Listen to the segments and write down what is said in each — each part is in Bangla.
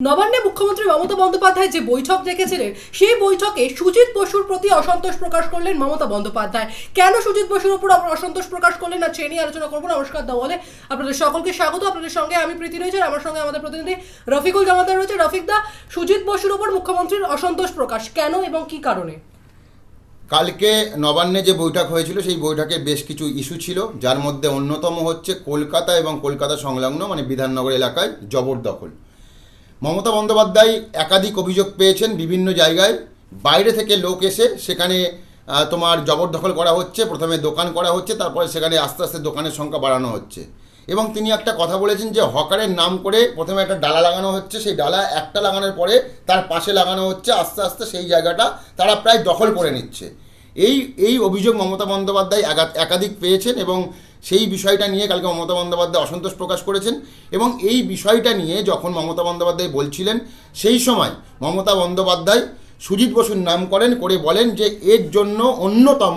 নবান্নে মুখ্যমন্ত্রী মমতা বন্দ্যোপাধ্যায় যে বৈঠক ডেকেছিলেন, সেই বৈঠকে সুজিত বসুর প্রতি অসন্তোষ প্রকাশ করলেন মমতা বন্দ্যোপাধ্যায়। কেন সুজিত বসুর উপর অসন্তোষ প্রকাশ করলেন না, সে নিয়ে আলোচনা করব নমস্কার দাওয়ালে আপনাদের সকলকে স্বাগত, আপনাদের সঙ্গে আমি প্রীতি রয়েছে আমার সঙ্গে আমাদের প্রতিনিধি রফিকুল জামাদার রয়েছে। রফিক দা, সুজিত বসুর উপর মুখ্যমন্ত্রীর অসন্তোষ প্রকাশ, কেন এবং কি কারণে? কালকে নবান্নে যে বৈঠক হয়েছিল, সেই বৈঠকে বেশ কিছু ইস্যু ছিল, যার মধ্যে অন্যতম হচ্ছে কলকাতা এবং কলকাতা সংলগ্ন মানে বিধাননগর এলাকায় জবরদখল। মমতা বন্দ্যোপাধ্যায় একাধিক অভিযোগ পেয়েছেন বিভিন্ন জায়গায়। বাইরে থেকে লোক এসে সেখানে তোমার জবরদখল করা হচ্ছে, প্রথমে দোকান করা হচ্ছে, তারপরে সেখানে আস্তে আস্তে দোকানের সংখ্যা বাড়ানো হচ্ছে। এবং তিনি একটা কথা বলেছেন যে, হকারের নাম করে প্রথমে একটা ডালা লাগানো হচ্ছে, সেই ডালা একটা লাগানোর পরে তার পাশে লাগানো হচ্ছে, আস্তে আস্তে সেই জায়গাটা তারা প্রায় দখল করে নিচ্ছে। এই এই অভিযোগ মমতা বন্দ্যোপাধ্যায় একা- একাধিক পেয়েছেন এবং সেই বিষয়টা নিয়ে কালকে মমতা বন্দ্যোপাধ্যায় অসন্তোষ প্রকাশ করেছেন এবং এই বিষয়টা নিয়ে যখন মমতা বন্দ্যোপাধ্যায় বলছিলেন, সেই সময় মমতা বন্দ্যোপাধ্যায় সুজিত বসুর নাম করেন করে বলেন যে, এর জন্য অন্যতম,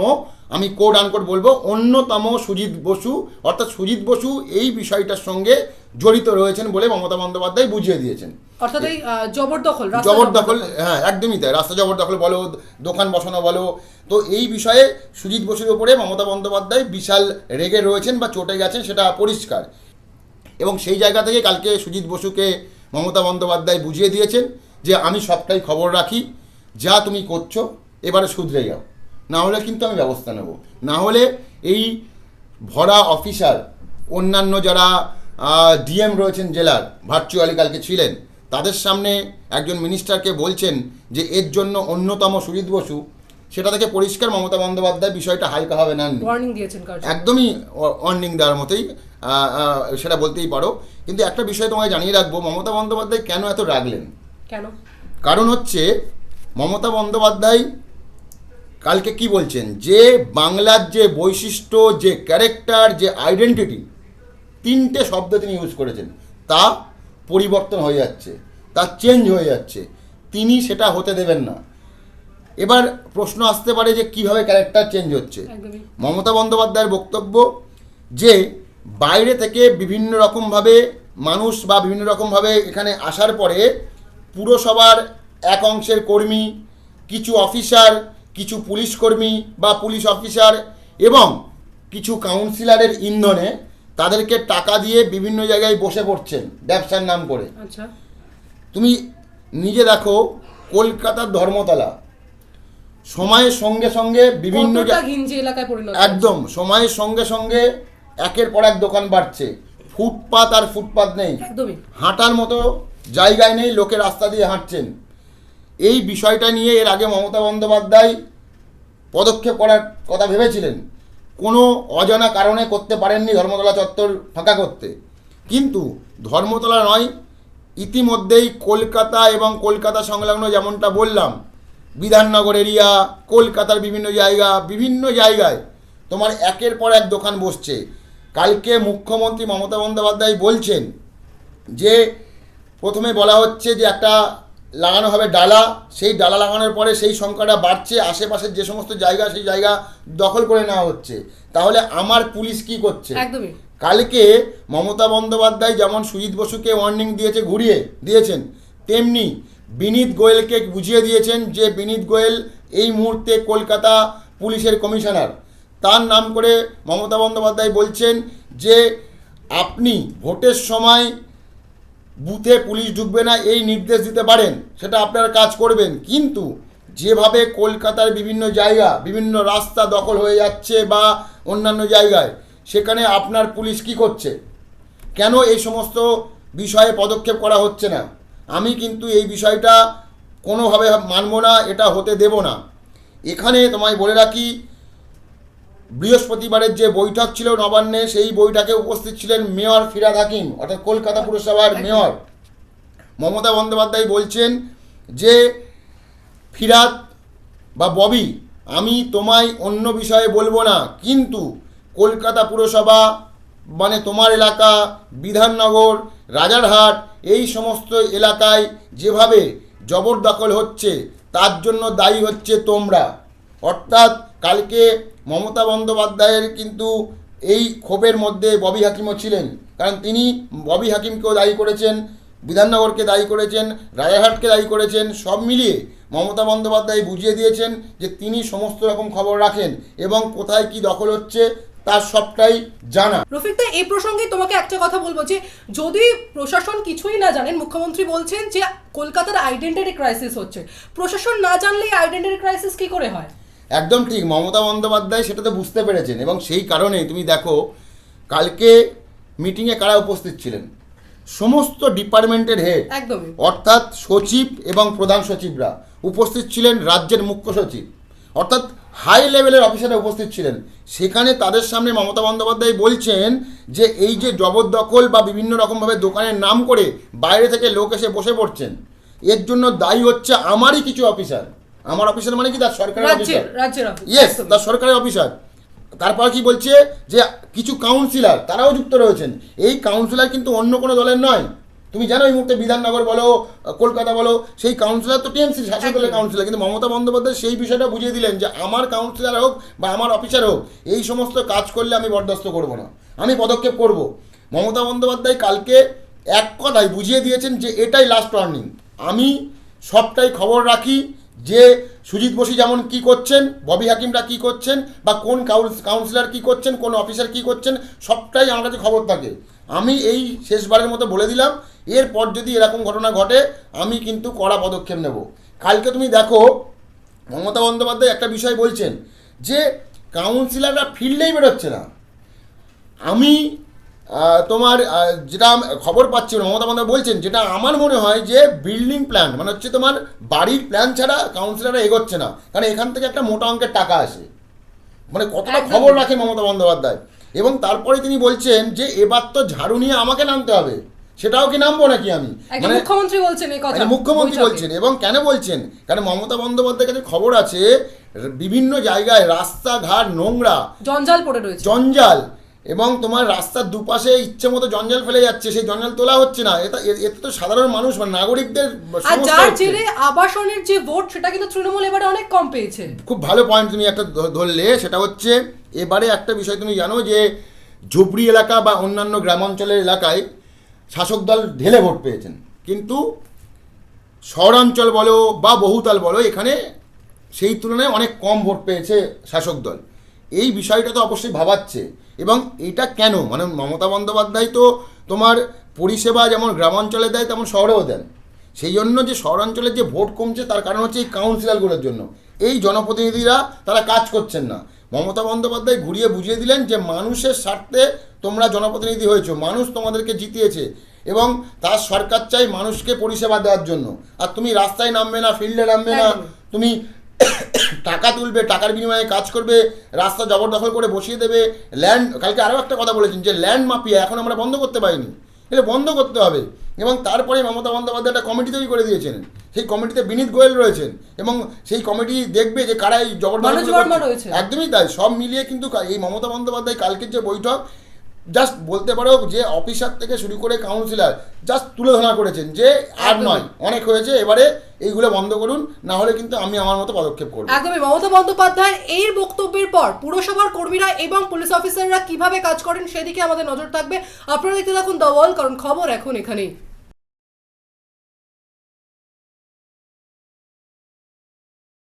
আমি কোড আনকোড বলব, অন্যতম সুজিত বসু, অর্থাৎ সুজিত বসু এই বিষয়টার সঙ্গে জড়িত রয়েছেন বলে মমতা বন্দ্যোপাধ্যায় বুঝিয়ে দিয়েছেন। অর্থাৎ এই জবরদখল জবরদখল হ্যাঁ একদমই তাই। রাস্তা জবরদখল বলো দোকান বসানো বলো। তো এই বিষয়ে সুজিত বসুর ওপরে মমতা বন্দ্যোপাধ্যায় বিশাল রেগে রয়েছেন বা চটে গেছেন সেটা পরিষ্কার। এবং সেই জায়গা থেকে কালকে সুজিত বসুকে মমতা বন্দ্যোপাধ্যায় বুঝিয়ে দিয়েছেন যে আমি সবটাই খবর রাখি। যা তুমি করছ এবারে শুধরে যাও। না হলে কিন্তু আমি ব্যবস্থা নেব। না হলে এই ভরা অফিসার অন্যান্য যারা ডিএম রয়েছেন জেলার ভার্চুয়ালি কালকে ছিলেন তাদের সামনে একজন মিনিস্টারকে বলছেন যে এর জন্য অন্যতম সুজিত বসু সেটা থেকে পরিষ্কার মমতা বন্দ্যোপাধ্যায় বিষয়টা ওয়ার্নিং দিয়েছেন কার্য একদমই ওয়ার্নিং দেওয়ার মতোই সেটা বলতেই পারো। কিন্তু একটা বিষয় তোমায় জানিয়ে রাখব মমতা বন্দ্যোপাধ্যায় কেন এত রাগলেন? কেন? কারণ হচ্ছে মমতা বন্দ্যোপাধ্যায় কালকে কি বলছেন? যে বাংলার যে বৈশিষ্ট্য যে ক্যারেক্টার যে আইডেন্টিটি তিনটে শব্দ তিনি ইউজ করেছেন। তা পরিবর্তন হয়ে যাচ্ছে। তা চেঞ্জ হয়ে যাচ্ছে। তিনি সেটা হতে দেবেন না। এবার প্রশ্ন আসতে পারে যে কীভাবে ক্যারেক্টার চেঞ্জ হচ্ছে। মমতা বন্দ্যোপাধ্যায়ের বক্তব্য যে বাইরে থেকে বিভিন্ন রকমভাবে মানুষ বা বিভিন্ন রকমভাবে এখানে আসার পরে পুরসভার এক অংশের কর্মী কিছু অফিসার কিছু পুলিশ কর্মী বা পুলিশ অফিসার এবং কিছু কাউন্সিলরের ইন্ধনে তাদেরকে টাকা দিয়ে বিভিন্ন জায়গায় বসে পড়ছেন ব্যবসার নাম করে। আচ্ছা। তুমি নিজে দেখো কলকাতার ধর্মতলা। সময়ের সঙ্গে সঙ্গে বিভিন্ন এলাকায় পরিণত একদম সময়ের সঙ্গে সঙ্গে একের পর এক দোকান বাড়ছে। ফুটপাত আর ফুটপাত নেই। হাঁটার মতো জায়গায় নেই লোকে রাস্তা দিয়ে হাঁটছেন। এই বিষয়টা নিয়ে এর আগে মমতা বন্দ্যোপাধ্যায় পদক্ষেপ করার কথা ভেবেছিলেন। কোনো অজানা কারণে করতে পারেননি ধর্মতলা চত্বর ফাঁকা করতে। কিন্তু ধর্মতলা নয় ইতিমধ্যেই কলকাতা এবং কলকাতা সংলগ্ন যেমনটা বললাম, বিধাননগর এরিয়া, কলকাতার বিভিন্ন জায়গা, বিভিন্ন জায়গায় তোমার একের পর এক দোকান বসছে। কালকে মুখ্যমন্ত্রী মমতা বন্দ্যোপাধ্যায় বলছেন যে, প্রথমে বলা হচ্ছে যে একটা লাগানো হবে ডালা, সেই ডালা লাগানোর পরে সেই সংখ্যাটা বাড়ছে আশেপাশের যে সমস্ত জায়গা, সেই জায়গা দখল করে নেওয়া হচ্ছে। তাহলে আমার পুলিশ কি করছে? কালকে মমতা বন্দ্যোপাধ্যায় যেমন সুজিত বসুকে ওয়ার্নিং দিয়েছে, ঘুরিয়ে দিয়েছেন, তেমনি বিনীত গোয়েলকে বুঝিয়ে দিয়েছেন যে বিনীত গোয়েল এই মুহূর্তে কলকাতা পুলিশের কমিশনার। তার নাম করে মমতা বন্দ্যোপাধ্যায় বলছেন যে আপনি ভোটের সময় বুথে পুলিশ ঢুকবে না, এই নির্দেশ দিতে পারেন, সেটা আপনারা কাজ করবেন। কিন্তু যেভাবে কলকাতার বিভিন্ন জায়গা, বিভিন্ন রাস্তা দখল হয়ে যাচ্ছে বা অন্যান্য জায়গায় সেখানে আপনার পুলিশ কি করছে? কেন এই সমস্ত বিষয়ে পদক্ষেপ করা হচ্ছে না? আমি কিন্তু এই বিষয়টা কোনোভাবে মানব না এটা হতে দেব না। এখানে তোমায় বলে রাখি বৃহস্পতিবারের যে বৈঠক ছিল নবান্নে সেই বৈঠকে উপস্থিত ছিলেন মেয়র ফিরাদ হাকিম অর্থাৎ কলকাতা পুরসভার মেয়র। মমতা বন্দ্যোপাধ্যায় বলছেন যে ফিরাদ বা ববি আমি তোমায় অন্য বিষয়ে বলব না কিন্তু কলকাতা পুরসভা মানে তোমার এলাকা, বিধাননগর, রাজারহাট, এই সমস্ত এলাকায় যেভাবে জবরদখল হচ্ছে, তার জন্য দায়ী হচ্ছে তোমরা। অর্থাৎ কালকে মমতা বন্দ্যোপাধ্যায়ের কিন্তু এই ক্ষোভের মধ্যে ববি হাকিমও ছিলেন। কারণ তিনি ববি হাকিমকেও দায়ী করেছেন, বিধাননগরকে দায়ী করেছেন, রাজারহাটকে দায়ী করেছেন, সব মিলিয়ে মমতা বন্দ্যোপাধ্যায় বুঝিয়ে দিয়েছেন যে তিনি সমস্ত রকম খবর রাখেন এবং কোথায় কি দখল হচ্ছে তার সবটাই জানা। রফিক দা এই প্রসঙ্গে তোমাকে একটা কথা বলব যে যদি প্রশাসন কিছুই না জানেন মুখ্যমন্ত্রী বলছেন যে কলকাতার আইডেন্টিটি ক্রাইসিস হচ্ছে। প্রশাসন না জানলে আইডেন্টিটি ক্রাইসিস কি করে হয়? একদম ঠিক মমতা বন্দ্যোপাধ্যায় সেটা তো বুঝতে পেরেছেন এবং সেই কারণে তুমি দেখো কালকে মিটিংয়ে কারা উপস্থিত ছিলেন? সমস্ত ডিপার্টমেন্টের হেড একদমই। অর্থাৎ সচিব এবং প্রধান সচিবরা উপস্থিত ছিলেন রাজ্যের মুখ্য সচিব। অর্থাৎ হাই লেভেলের অফিসাররা উপস্থিত ছিলেন। সেখানে তাদের সামনে মমতা বন্দ্যোপাধ্যায় বলছেন যে এই যে জবরদখল বা বিভিন্ন রকমভাবে দোকানের নাম করে বাইরে থেকে লোক এসে বসে পড়ছেন এর জন্য দায়ী হচ্ছে আমারই কিছু অফিসার। আমার অফিসার মানে কি? তার সরকারি রাজ্যের অফিসার। ইয়েস। তার সরকারি অফিসার। তারপর কি বলছে যে কিছু কাউন্সিলর তারাও যুক্ত রয়েছেন। এই কাউন্সিলর কিন্তু অন্য কোনো দলের নয়। তুমি জানো এই মুহূর্তে বিধাননগর বলো কলকাতা বলো সেই কাউন্সিলর তো টিএমসি শাসক দলের। কাউন্সিলর কিন্তু মমতা বন্দ্যোপাধ্যায় সেই বিষয়টা বুঝিয়ে দিলেন যে আমার কাউন্সিলর হোক বা আমার অফিসার হোক এই সমস্ত কাজ করলে আমি বরদাস্ত করব না। আমি পদক্ষেপ করব। মমতা বন্দ্যোপাধ্যায় কালকে এক কথায় বুঝিয়ে দিয়েছেন যে এটাই লাস্ট ওয়ার্নিং আমি সবটাই খবর রাখি যে সুজিত বসু যেমন কি করছেন ববি হাকিমরা কি করছেন বা কোন কাউন্সিলর কি করছেন কোন অফিসার কি করছেন সবটাই আমার কাছে খবর থাকে। আমি এই শেষবারের মতো বলে দিলাম এরপর যদি এরকম ঘটনা ঘটে আমি কিন্তু কড়া পদক্ষেপ নেব। কালকে তুমি দেখো মমতা বন্দ্যোপাধ্যায় একটা বিষয় বলছেন যে কাউন্সিলররা ফিল্ডেই বেরোচ্ছে না। আমি তোমার যেটা খবর পাচ্ছি মমতা বন্দ্যোপাধ্যায় বলছেন যেটা আমার মনে হয় যে বিল্ডিং প্ল্যান মানে হচ্ছে তোমার বাড়ির প্ল্যান ছাড়া কাউন্সিলররা এগোচ্ছে না। কারণ এখান থেকে একটা মোটা অঙ্কের টাকা আসে। মানে কতটা খবর রাখে মমতা বন্দ্যোপাধ্যায়। এবং তারপরে তিনি বলছেন যে এবার তো ঝাড়ু নিয়ে আমাকে নামতে হবে। সেটাও কি নামবো নাকি আমি? একজন মুখ্যমন্ত্রী বলছেন এই কথা মানে মুখ্যমন্ত্রী বলছেন এবং কেন বলছেন? কারণ মমতা বন্দ্যোপাধ্যায়ের কাছে খবর আছে বিভিন্ন জায়গায় রাস্তাঘাট নোংরা জঞ্জাল পড়ে রয়েছে। জঞ্জাল এবং তোমার রাস্তার দুপাশে ইচ্ছে মতো জঞ্জাল ফেলে যাচ্ছে সেই জঞ্জাল তোলা হচ্ছে না। এটা এতে তো সাধারণ মানুষ মানে নাগরিকদের যার। জেরে আবাসনের যে ভোট সেটা কিন্তু তৃণমূল এবারে অনেক কম পেয়েছে। খুব ভালো পয়েন্ট তুমি একটা ধরলে সেটা হচ্ছে এবারে একটা বিষয় তুমি জানো যে ঝুপড়ি এলাকা বা অন্যান্য গ্রামাঞ্চলের এলাকায় শাসক দল ঢেলে ভোট পেয়েছেন। কিন্তু শহরাঞ্চল বলো বা বহুতল বলো, এখানে সেই তুলনায় অনেক কম ভোট পেয়েছে শাসক দল এই বিষয়টা তো অবশ্যই ভাবাচ্ছে। এবং এটা কেন? মানে মমতা বন্দ্যোপাধ্যায় তো তোমার পরিষেবা যেমন গ্রামাঞ্চলে দেয়, তেমন শহরেও দেন। সেই জন্য যে শহরাঞ্চলের যে ভোট কমছে, তার কারণ হচ্ছে এই কাউন্সিলরগুলোর জন্য। এই জনপ্রতিনিধিরা তারা কাজ করছেন না। মমতা বন্দ্যোপাধ্যায় ঘুরিয়ে বুঝিয়ে দিলেন যে মানুষের স্বার্থে তোমরা জনপ্রতিনিধি হয়েছো মানুষ তোমাদেরকে জিতিয়েছে এবং তার সরকার চাই মানুষকে পরিষেবা দেওয়ার জন্য। আর তুমি রাস্তায় নামবে না ফিল্ডে নামবে না তুমি টাকা তুলবে টাকার বিনিময়ে কাজ করবে রাস্তা জবরদখল করে বসিয়ে দেবে ল্যান্ড কালকে আরও একটা কথা বলেছেন যে ল্যান্ড মাফিয়া এখন আমরা বন্ধ করতে পারিনি। এটা বন্ধ করতে হবে। এবং তারপরে মমতা বন্দ্যোপাধ্যায় একটা কমিটি তৈরি করে দিয়েছেন। সেই কমিটিতে বিনীত গোয়েল রয়েছেন এবং সেই কমিটি দেখবে যে কারা এই জবরদখল একদমই তাই সব মিলিয়ে কিন্তু এই মমতা বন্দ্যোপাধ্যায় কালকের যে বৈঠক জাস্ট বলতে পারো যে অফিসার থেকে শুরু করে কাউন্সিলর জাস্ট তুলে ধরা করেছেন যে আর নয় অনেক হয়েছে এবারে এইগুলো বন্ধ করুন না হলে কিন্তু আমি আমার মতো পদক্ষেপ করব। একদমই মমতা বন্দ্যোপাধ্যায়ের এই বক্তব্যের পর পুরসভার কর্মীরা এবং পুলিশ অফিসাররা কীভাবে কাজ করেন সেদিকে আমাদের নজর থাকবে। আপনারা দেখতে থাকুন দ্য ওয়াল কারণ খবর এখন এখানেই।